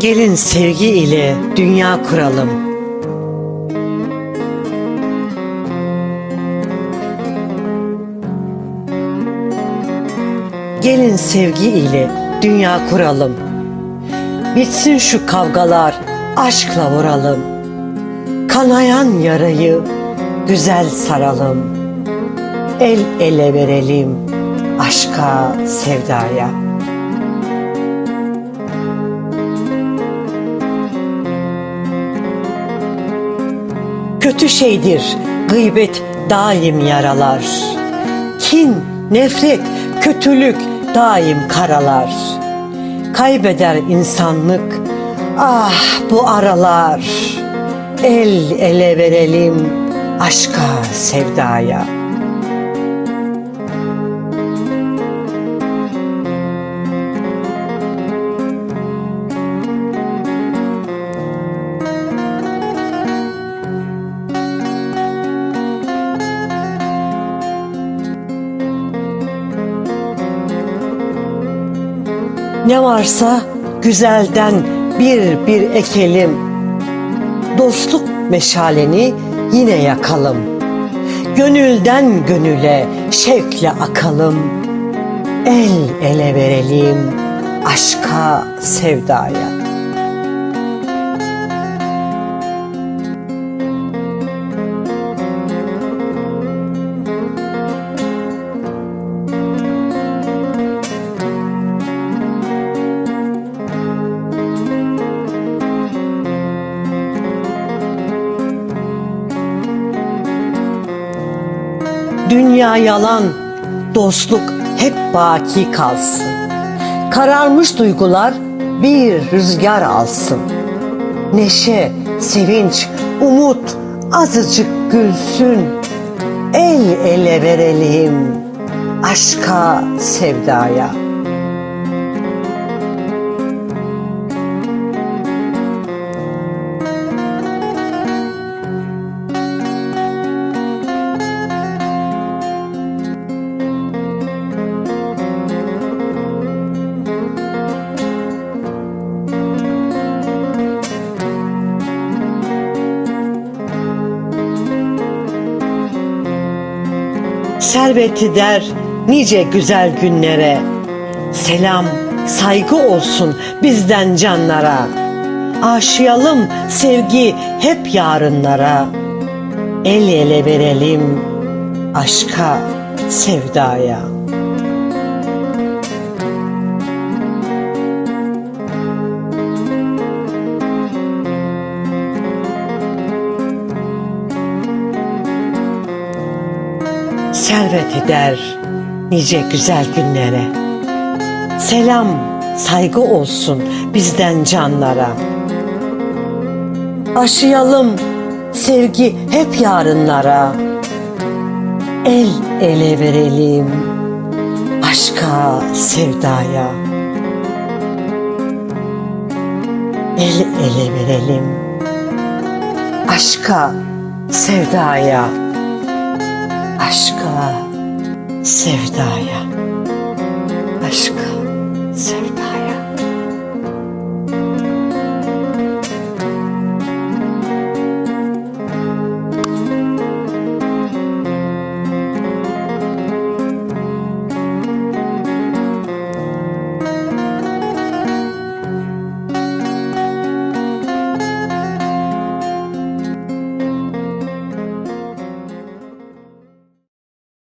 Gelin sevgi ile dünya kuralım. Gelin sevgi ile dünya kuralım. Bitsin şu kavgalar, aşkla vuralım. Kanayan yarayı güzel saralım. El ele verelim aşka, sevdaya. Kötü şeydir gıybet daim yaralar. Kin, nefret, kötülük daim karalar. Kaybeder insanlık ah bu aralar. El ele verelim aşka, sevdaya. Ne varsa güzelden bir bir ekelim. Dostluk meşaleni yine yakalım. Gönülden gönüle şevkle akalım. El ele verelim aşka, sevdaya. Dünya yalan, dostluk hep baki kalsın. Kararmış duygular bir rüzgar alsın. Neşe, sevinç, umut azıcık gülsün. El ele verelim aşka, sevdaya. Serveti der nice güzel günlere. Selam, saygı olsun bizden canlara. Aşıyalım sevgi hep yarınlara. El ele verelim aşka, sevdaya. Servet eder nice güzel günlere. Selam, saygı olsun bizden canlara. Aşıyalım sevgi hep yarınlara. El ele verelim aşka, sevdaya. El ele verelim aşka, sevdaya aşka, sevdaya, aşka, sevdaya.